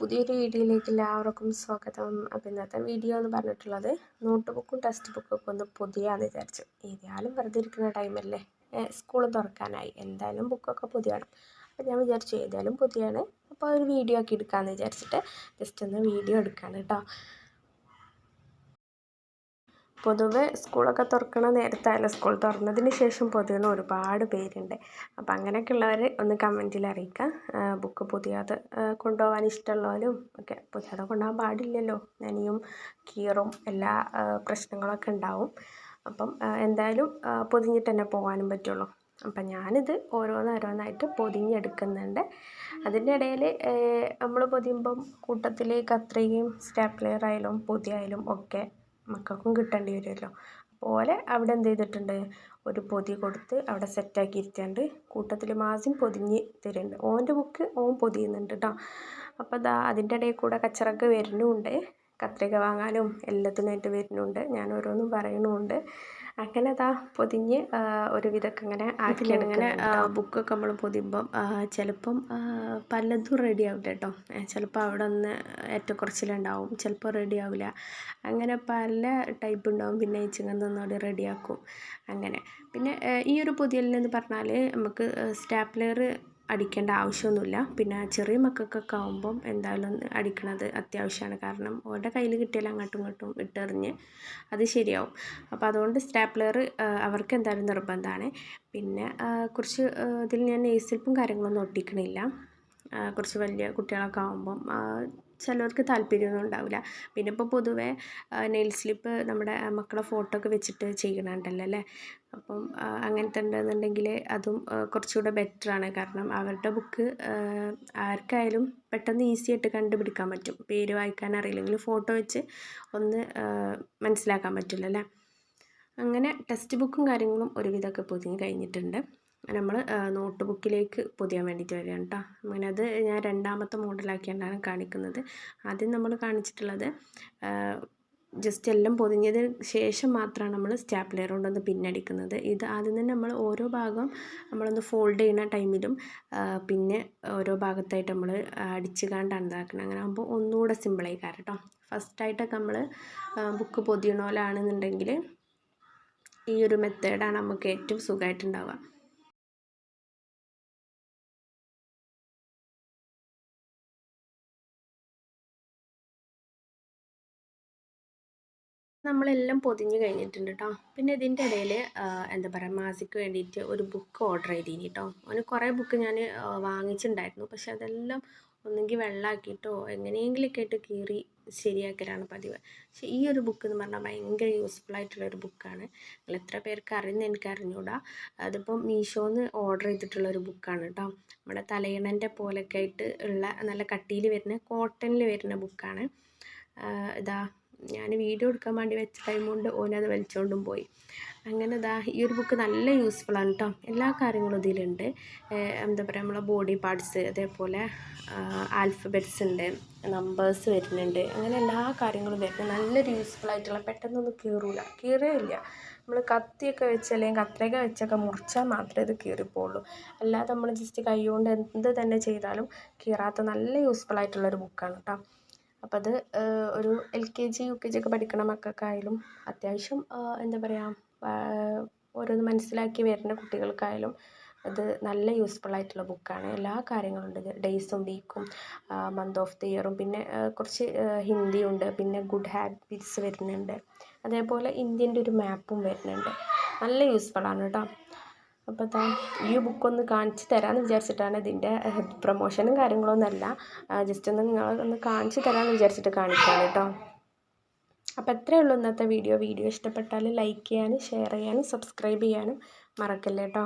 പുതിയൊരു വീഡിയോയിലേക്ക് എല്ലാവർക്കും സ്വാഗതം. അപ്പോൾ ഇന്നത്തെ വീഡിയോ എന്ന് പറഞ്ഞിട്ടുള്ളത് നോട്ട് ബുക്കും ടെക്സ്റ്റ് ബുക്കും ഒക്കെ ഒന്ന് പുതിയാന്ന് വിചാരിച്ചു. ഏതായാലും വെറുതെ ഇരിക്കുന്ന ടൈമല്ലേ സ്കൂൾ തുറക്കാനായി. എന്തായാലും ബുക്കൊക്കെ പുതിയാണ്. അപ്പോൾ ഞാൻ വിചാരിച്ചു ഏതായാലും പുതിയാണ്. അപ്പോൾ ഒരു വീഡിയോ ഒക്കെ എടുക്കാമെന്ന് വിചാരിച്ചിട്ട് ജസ്റ്റ് ഒന്ന് വീഡിയോ എടുക്കാണ് കേട്ടോ പൊതുവെ സ്കൂളൊക്കെ തുറക്കണ നേരത്തായാലും സ്കൂൾ തുറന്നതിന് ശേഷം പൊതുവെ ഒരുപാട് പേരുണ്ട്. അപ്പം അങ്ങനെയൊക്കെ ഉള്ളവർ ഒന്ന് കമന്റിൽ അറിയിക്കുക. ബുക്ക് പുതിയത് കൊണ്ടുപോകാൻ ഇഷ്ടമുള്ളവരും ഒക്കെ പുതിയത് കൊണ്ടുപോകാൻ പാടില്ലല്ലോ. നനിയും കീറും എല്ലാ പ്രശ്നങ്ങളൊക്കെ ഉണ്ടാവും. അപ്പം എന്തായാലും പൊതിഞ്ഞിട്ട് തന്നെ പോകാനും പറ്റുള്ളൂ. അപ്പം ഞാനിത് ഓരോന്നോരോന്നായിട്ട് പൊതിഞ്ഞെടുക്കുന്നുണ്ട്. അതിന്റെ ഇടയിൽ നമ്മൾ പൊതിയുമ്പം കൂട്ടത്തിൽ കത്രികയും സ്റ്റാപ്ലെയർ ആയാലും പൊതിയായാലും ഒക്കെ മക്കൾക്കും കിട്ടേണ്ടി വരുമല്ലോ. പോലെ അവിടെ എന്ത് ചെയ്തിട്ടുണ്ട്? ഒരു പൊതി കൊടുത്ത് അവിടെ സെറ്റാക്കി ഇരുത്തിയാണ്ട് കൂട്ടത്തിൽ മാസിം പൊതിഞ്ഞ് തരുന്നുണ്ട്. ഓന്റെ ബുക്ക് ഓൻ പൊതിയുന്നുണ്ട് കേട്ടോ അപ്പോൾ അതാ അതിന്റെ ഇടയിൽ കൂടെ കച്ചറൊക്കെ വരുന്നുമുണ്ട് കത്രിക വാങ്ങാനും എല്ലാത്തിനായിട്ട് വരുന്നുണ്ട്. ഞാൻ ഓരോന്നും പറയുന്നുമുണ്ട് അങ്ങനെ അതാ പൊതിഞ്ഞ് ഒരു വിധമൊക്കെ ഇങ്ങനെ ആക്കി അങ്ങനെ ബുക്കൊക്കെ നമ്മൾ പൊതിയുമ്പം ചിലപ്പം പലതും റെഡി ആവില്ല കേട്ടോ ചിലപ്പോൾ അവിടെ ഒന്ന് ഏറ്റക്കുറച്ചിലുണ്ടാവും ചിലപ്പോൾ റെഡി ആവില്ല അങ്ങനെ പല ടൈപ്പ് ഉണ്ടാവും. പിന്നെ ഇച്ചിങ്ങന്നൊന്നുകൂടി റെഡിയാക്കും അങ്ങനെ. പിന്നെ ഈ ഒരു പൊതിയലിനെന്ന് പറഞ്ഞാൽ നമുക്ക് സ്റ്റാപ്ലർ അടിക്കേണ്ട ആവശ്യമൊന്നുമില്ല. പിന്നെ ചെറിയ മക്കൾക്കൊക്കെ ആകുമ്പം എന്തായാലും അടിക്കണത് അത്യാവശ്യമാണ്. കാരണം ഓരുടെ കയ്യിൽ കിട്ടിയാൽ അങ്ങോട്ടും ഇങ്ങോട്ടും ഇട്ടെറിഞ്ഞ് അത് ശരിയാവും. അപ്പോൾ അതുകൊണ്ട് സ്റ്റാപ്ലർ അവർക്ക് എന്തായാലും നിർബന്ധമാണ്. പിന്നെ കുറച്ച് ഇതിൽ ഞാൻ നെയ്സിൽപ്പും കാര്യങ്ങളൊന്നും ഒട്ടിക്കണില്ല. കുറച്ച് വലിയ കുട്ടികളൊക്കെ ആകുമ്പം ചിലർക്ക് താല്പര്യമൊന്നും ഉണ്ടാവില്ല. പിന്നെ ഇപ്പോൾ പൊതുവേ നെയിൽ സ്ലിപ്പ് നമ്മുടെ മക്കളെ ഫോട്ടോ ഒക്കെ വെച്ചിട്ട് ചെയ്യണുണ്ടല്ലോ അല്ലേ? അപ്പം അങ്ങനത്തെ ഉണ്ടെന്നുണ്ടെങ്കിൽ അതും കുറച്ചുകൂടെ ആണ്. കാരണം അവരുടെ ബുക്ക് ആർക്കായാലും പെട്ടെന്ന് ഈസി ആയിട്ട് കണ്ടുപിടിക്കാൻ പറ്റും. പേര് വായിക്കാൻ അറിയില്ലെങ്കിൽ ഫോട്ടോ വെച്ച് ഒന്ന് മനസ്സിലാക്കാൻ പറ്റില്ല അല്ലേ? അങ്ങനെ ടെക്സ്റ്റ് ബുക്കും കാര്യങ്ങളും ഒരുവിധമൊക്കെ പൊതിഞ്ഞ് കഴിഞ്ഞിട്ടുണ്ട്. നമ്മൾ നോട്ട് ബുക്കിലേക്ക് പൊതിയാൻ വേണ്ടിയിട്ട് വരികയാണ് കേട്ടോ അങ്ങനെ അത് ഞാൻ രണ്ടാമത്തെ മോഡലാക്കിയാണ് കാണിക്കുന്നത്. ആദ്യം നമ്മൾ കാണിച്ചിട്ടുള്ളത് ജസ്റ്റ് എല്ലാം പൊതിഞ്ഞതിന് ശേഷം മാത്രമാണ് നമ്മൾ സ്റ്റാപ്ലെയർ കൊണ്ടൊന്ന് പിന്നടിക്കുന്നത്. ഇത് ആദ്യം തന്നെ നമ്മൾ ഓരോ ഭാഗം നമ്മളൊന്ന് ഫോൾഡ് ചെയ്യുന്ന ടൈമിലും പിന്നെ ഓരോ ഭാഗത്തായിട്ട് നമ്മൾ അടിച്ച് കണ്ടാണ് ഇതാക്കണം അങ്ങനെ ആകുമ്പോൾ ഒന്നുകൂടെ സിമ്പിളായി കാരണം കേട്ടോ ഫസ്റ്റായിട്ടൊക്കെ നമ്മൾ ബുക്ക് പൊതിയണ ഈ ഒരു മെത്തേഡാണ് നമുക്ക് ഏറ്റവും സുഖമായിട്ടുണ്ടാവുക നമ്മളെല്ലാം പൊതിഞ്ഞ് കഴിഞ്ഞിട്ടുണ്ട് കേട്ടോ പിന്നെ ഇതിന്റെ ഇടയിൽ എന്താ പറയുക മാസിക്ക് വേണ്ടിയിട്ട് ഒരു ബുക്ക് ഓർഡർ ചെയ്തിനി കേട്ടോ അവന് കുറേ ബുക്ക് ഞാൻ വാങ്ങിച്ചിട്ടുണ്ടായിരുന്നു പക്ഷെ അതെല്ലാം ഒന്നെങ്കിൽ വെള്ളമാക്കിയിട്ടോ എങ്ങനെയെങ്കിലുമൊക്കെ ആയിട്ട് കീറി ശരിയാക്കലാണ് പതിവ്. പക്ഷെ ഈ ഒരു ബുക്ക് എന്ന് പറഞ്ഞാൽ ഭയങ്കര യൂസ്ഫുൾ ആയിട്ടുള്ള ഒരു ബുക്കാണ് നിങ്ങൾ എത്ര പേർക്ക് അറിയുന്ന എനിക്ക് അറിഞ്ഞൂടാ. അതിപ്പം മീഷോന്ന് ഓർഡർ ചെയ്തിട്ടുള്ള ഒരു ബുക്കാണ് കേട്ടോ നമ്മുടെ തലയിണന്റെ പോലൊക്കെ ആയിട്ട് ഉള്ള നല്ല കട്ടിയിൽ വരുന്ന കോട്ടണിൽ വരുന്ന ബുക്കാണ് ഇതാ ഞാൻ വീഡിയോ എടുക്കാൻ വേണ്ടി വെച്ച ടൈം കൊണ്ട് ഓനത് വലിച്ചുകൊണ്ടും പോയി. അങ്ങനെ ഇതാ ഈ ഒരു ബുക്ക് നല്ല യൂസ്ഫുൾ ആണ് കേട്ടോ എല്ലാ കാര്യങ്ങളും ഇതിലുണ്ട്. എന്താ പറയുക നമ്മളെ ബോഡി പാർട്സ് അതേപോലെ ആൽഫബറ്റ്സ് ഉണ്ട് നമ്പേഴ്സ് വരുന്നുണ്ട്. അങ്ങനെ എല്ലാ കാര്യങ്ങളും വരുന്നുണ്ട്. നല്ലൊരു യൂസ്ഫുൾ ആയിട്ടുള്ള പെട്ടെന്നൊന്നും കീറൂല. കീറേയില്ല. നമ്മൾ കത്തിയൊക്കെ വെച്ച് അല്ലെങ്കിൽ കത്രിക വെച്ചൊക്കെ മുറിച്ചാൽ മാത്രമേ ഇത് കീറിപ്പോളൂ അല്ലാതെ നമ്മൾ ജസ്റ്റ് കൈ കൊണ്ട് എന്ത് തന്നെ ചെയ്താലും കീറാത്ത നല്ല യൂസ്ഫുൾ ആയിട്ടുള്ളൊരു ബുക്കാണ് കേട്ടോ അപ്പോൾ അത് ഒരു L K G U K G ഒക്കെ പഠിക്കണ മക്കൾക്കായാലും അത്യാവശ്യം എന്താ പറയുക ഓരോന്ന് മനസ്സിലാക്കി വരുന്ന കുട്ടികൾക്കായാലും അത് നല്ല യൂസ്ഫുൾ ആയിട്ടുള്ള ബുക്കാണ് എല്ലാ കാര്യങ്ങളും ഉണ്ട്. ഡേയ്സും വീക്കും മന്ത് ഓഫ് ദി ഇയറും പിന്നെ കുറച്ച് ഹിന്ദിയുണ്ട് പിന്നെ ഗുഡ് ഹാബിറ്റ്സ് വരുന്നുണ്ട്. അതേപോലെ ഇന്ത്യന്റെ ഒരു മാപ്പും വരുന്നുണ്ട്. നല്ല യൂസ്ഫുൾ ആണ് കേട്ടോ അപ്പോൾ താൻ ഈ ബുക്കൊന്ന് കാണിച്ച് തരാമെന്ന് വിചാരിച്ചിട്ടാണ് ഇതിന്റെ പ്രൊമോഷനും കാര്യങ്ങളൊന്നുമല്ല. ജസ്റ്റ് ഒന്ന് നിങ്ങൾ ഒന്ന് കാണിച്ച് തരാമെന്ന് വിചാരിച്ചിട്ട് കാണിക്കുകയാണ് കേട്ടോ. അപ്പോൾ അത്രയേ ഉള്ളൂ ഇന്നത്തെ വീഡിയോ. വീഡിയോ ഇഷ്ടപ്പെട്ടാൽ ലൈക്ക് ചെയ്യാനും ഷെയർ ചെയ്യാനും സബ്സ്ക്രൈബ് ചെയ്യാനും മറക്കല്ലേ കേട്ടോ.